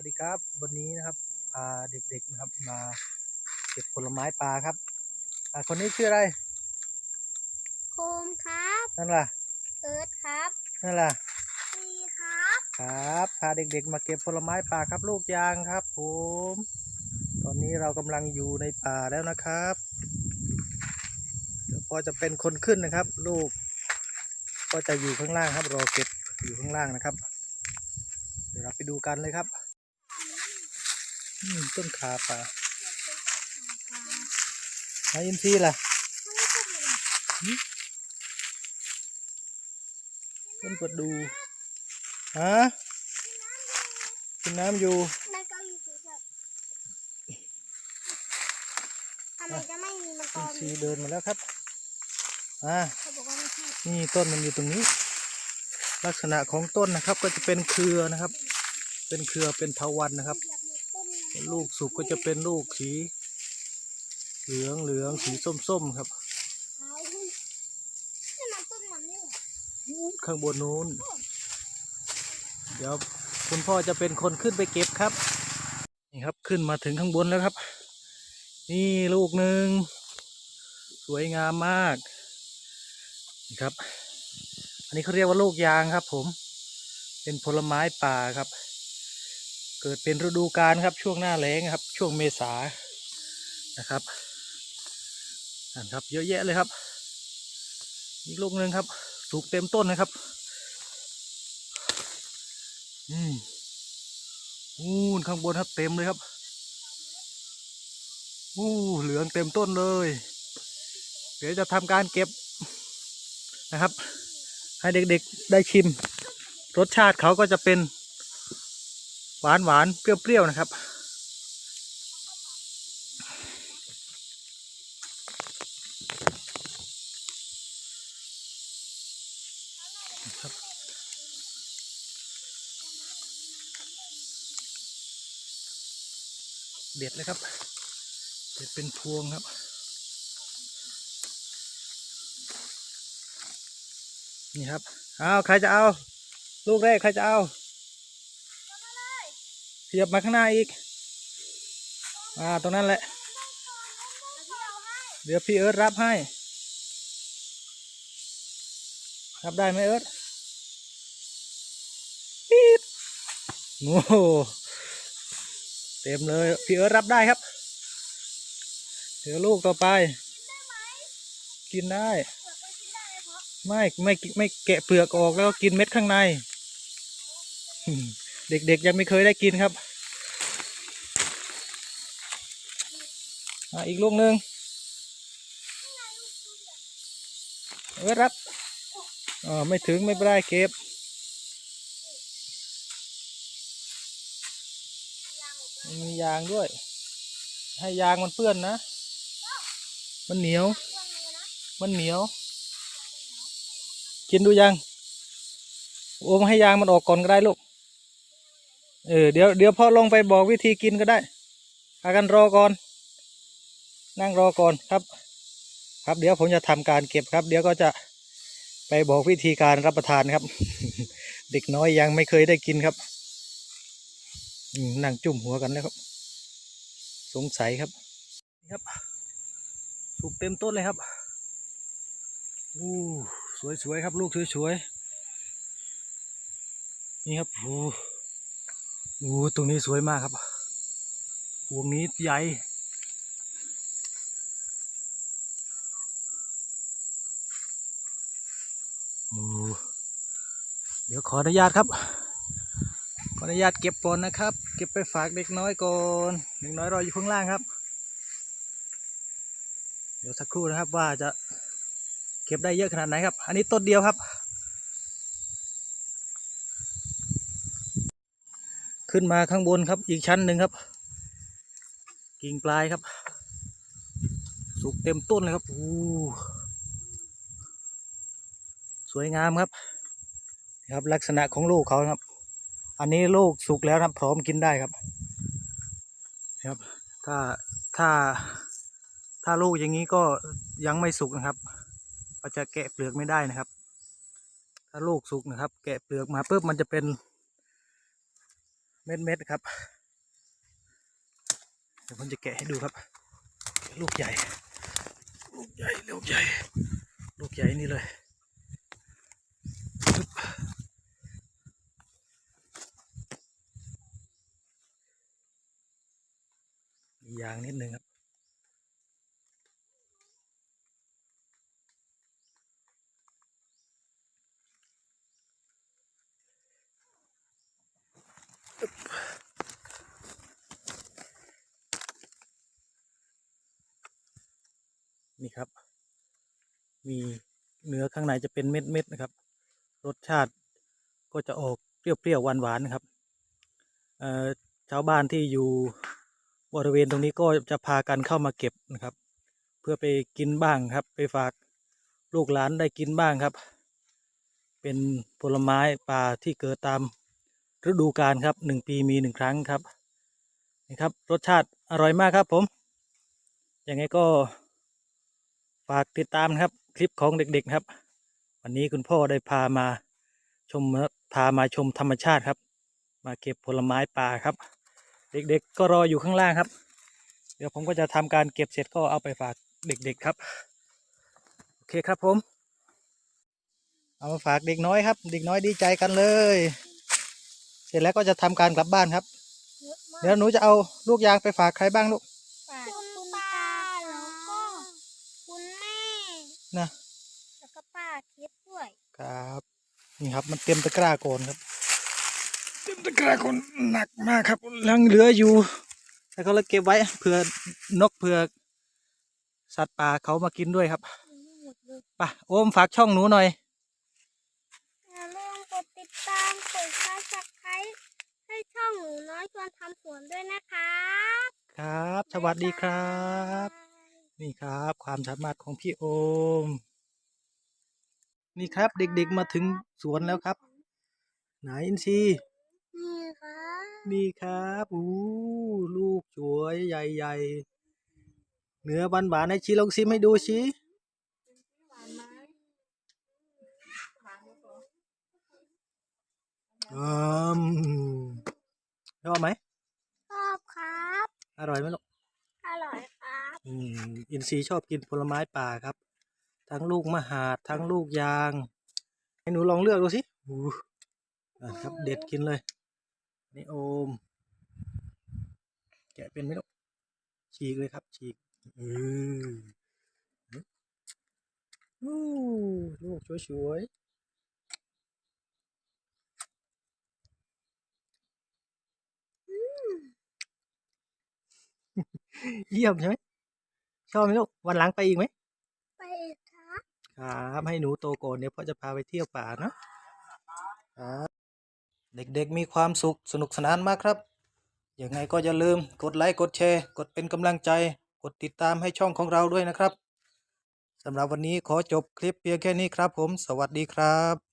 วัสดีครับ วันนี้นะครับพาเด็กๆนะครับมาเก็บผลไม้ปลาครับอ่าคนนี้ชื่ออะไร โคมครับนั่นล่ะเอิร์ธครับนั่นล่ะซีครับครับพาเด็กๆ มาเก็บผลไม้ป่าครับ ลูกยางครับ ผม ตอนนี้เรากำลังอยู่ในป่าแล้วนะครับเดี๋ยวพอจะเป็นคนขึ้นนะครับ ลูก ก็จะอยู่ข้างล่างครับรอเก็บอยู่ข้างล่างนะครับ เดี๋ยวเราไปดูกันเลยครับอืม ต้นขาป่าไอเอ็มซีล่ะต้นประดูฮะกินน้ำอยู่แล้วก็อยู่ที่แบบทำไมจะไม่มีมังกเอ็มรซีเดินมาแล้วครับอ่าเขาบอกว่าไม่ใช่นี่ต้นมันอยู่ตรงนี้ ลักษณะของต้นนะครับก็จะเป็นเครือนะครับ เป็นเครือเป็นเถาวันนะครับแบบมีต้น ลูกสุกก็จะเป็นลูกสีเหลืองเหลืองสีส้มส้มๆครับ ข้างบนนู้น เดี๋ยวคุณพ่อจะเป็นคนขึ้นไปเก็บครับ นี่ครับขึ้นมาถึงข้างบนแล้วครับ นี่ลูกหนึ่งสวยงามมากนี่ครับ อันนี้เขาเรียกว่าลูกยางครับ ผม เป็นผลไม้ป่าครับ เกิดเป็นฤดูกาลครับช่วงหน้าแล้งครับ ช่วงเมษานะครับนั่นครับ เยอะแยะเลยครับ อีกลูกหนึ่งครับสุกเต็มต้นนะครับ อืมอู้ข้างบนครับเต็มเลยครับอู้เหลืองเต็มต้นเลย เดี๋ยวจะทำการเก็บนะครับ ให้เด็กๆได้ชิม รสชาติเขาก็จะเป็น หวานหวานเปรี้ยวๆนะครับ เด็ดเลยครับ เด็ดเป็นพวงครับ นี่ครับ เอาใครจะเอา ลูกแรกใครจะเอา เสียบมาข้างหน้าอีก อ่า ตรงนั้นแหละ เดี๋ยวพี่เอิร์ธรับให้ รับได้ไหมเอิร์ธปี๊ดโอ้โหเต็มเลย พี่เอิร์ธรับได้ครับ เดี๋ยวลูกต่อไป กินได้ ไม่ไม่ไม่แกะเปลือกออกแล้วก็กินเม็ดข้างใน เด็กๆยังไม่เคยได้กินครับอีกลูกหนึ่งเออรับออไม่ถึงไม่เป็นไรเก็บมียางด้วย ให้ยางมันเปื้อนนะ มันเหนียว มันเหนียว กินดูยังโอมให้ยางมันออกก่อนก็ได้ลูก เออเดี๋ยวเดี๋ยวพ่อลงไปบอกวิธีกินก็ได้พากันรอก่อน นั่งรอก่อนครับ ครับเดี๋ยวผมจะทำการเก็บครับ เดี๋ยวก็จะไปบอกวิธีการรับประทานครับ เด็กน้อยยังไม่เคยได้กินครับนั่งจุ่มหัวกันแล้วครับ สงสัยครับนี่ครับสุกเต็มต้นเลยครับอู้สวยๆครับ ลูกสวยๆนี่ครับโอ้ โหตรงนี้สวยมากครับพวงนี้ใหญ่โอ้เดี๋ยวขออนุญาตครับ ขออนุญาตเก็บก่อนนะครับ เก็บไปฝากเด็กน้อยก่อนเด็กน้อยรออยู่ข้างล่างครับ เดี๋ยวสักครู่นะครับว่าจะเก็บได้เยอะขนาดไหนครับ อันนี้ต้นเดียวครับ ขึ้นมาข้างบนครับ อีกชั้นหนึ่งครับ กิ่งปลายครับ สุกเต็มต้นเลยครับโอ้สวยงามครับนี่ครับ ลักษณะของลูกเขาครับ อันนี้ลูกสุกแล้วครับ พร้อมกินได้ครับนะครับ ถ้าถ้าถ้าลูกอย่างนี้ก็ยังไม่สุกนะครับก็จะแกะเปลือกไม่ได้นะครับ ถ้าลูกสุกนะครับ แกะเปลือกมาปุ๊บมันจะเป็น เม็ดเม็ดๆครับ เดี๋ยวผมจะแกะให้ดูครับ ลูกใหญ่ ลูกใหญ่ ลูกใหญ่ ลูกใหญ่นี่เลยมียางนิดนึงครับ นี่ครับ มีเนื้อข้างในจะเป็นเม็ดเม็ดๆนะครับ รสชาติก็จะออกเปรี้ยวๆหวานๆนะครับชาวบ้านที่อยู่บริเวณตรงนี้ก็จะพากันเข้ามาเก็บนะครับ เพื่อไปกินบ้างครับ ไปฝากลูกหลานได้กินบ้างครับ เป็นผลไม้ป่าที่เกิดตามฤดูกาลครับหนึ่งปีมีหนึ่งครั้งครับนี่ครับ รสชาติอร่อยมากครับผมยังไงก็ ฝากติดตามนะครับคลิปของเด็กๆครับ วันนี้คุณพ่อได้พามาชมพามาชมธรรมชาติครับ มาเก็บผลไม้ป่าครับ เด็กๆก็รออยู่ข้างล่างครับ เดี๋ยวผมก็จะทำการเก็บเสร็จก็เอาไปฝากเด็กๆครับโอเคครับผม เอามาฝากเด็กน้อยครับ เด็กน้อยดีใจกันเลย เสร็จแล้วก็จะทำการกลับบ้านครับ เดี๋ยวหนูจะเอาลูกยางไปฝากใครบ้างลูกคุณตาแล้วก็ คุณแม่ นะ แล้วก็ป้าคิดด้วย ครับ นี่ครับมันเต็มตะกร้าโกนครับ เต็มตะกร้าโกนหนักมากครับยังเหลืออยู่แต่ก็เลยเก็บไว้เผื่อนกเผื่อสัตว์ป่าเขามากินด้วยครับหมดเลยไปโอมฝากช่องหนูหน่อยอย่าลืมกดติดตามกดซับสไครต์ให้ช่องหนูน้อยชวนทำสวนด้วยนะคะ ครับ สวัสดีครับ นี่ครับ ความสามารถของพี่โอม นี่ครับเด็กๆมาถึงสวนแล้วครับ ไหนอินซีย์นี่ค่ะนี่ครับอู้ลูกสวยใหญ่ๆเนื้อบานบานๆให้ชี้ลองซิมให้ดูชี้หวานไหมอืมชอบไหมชอบครับ อร่อยไหมลูกอร่อยครับ อืมอินซีย์ชอบกินผลไม้ป่าครับ ทั้งลูกมหาดทั้งลูกยาง ให้หนูลองเลือกดูสิอู้อะครับเด็ดกินเลย นี่โอม แกะเป็นไหมลูกฉีกเลยครับ ฉีกอืออู้ลูกสวยๆเยี่ยมใช่ไหม ชอบไหมลูกวันหลังไปอีกไหมไปอีกครับครับให้หนูโตก่อนเดี๋ยวพ่อจะพาไปเที่ยวป่านะครับเด็กๆมีความสุขสนุกสนานมากครับยังไงก็อย่าลืมกดไลค์กดแชร์ กดเป็นกำลังใจ กดติดตามให้ช่องของเราด้วยนะครับสำหรับวันนี้ขอจบคลิปเพียงแค่นี้ครับผม สวัสดีครับ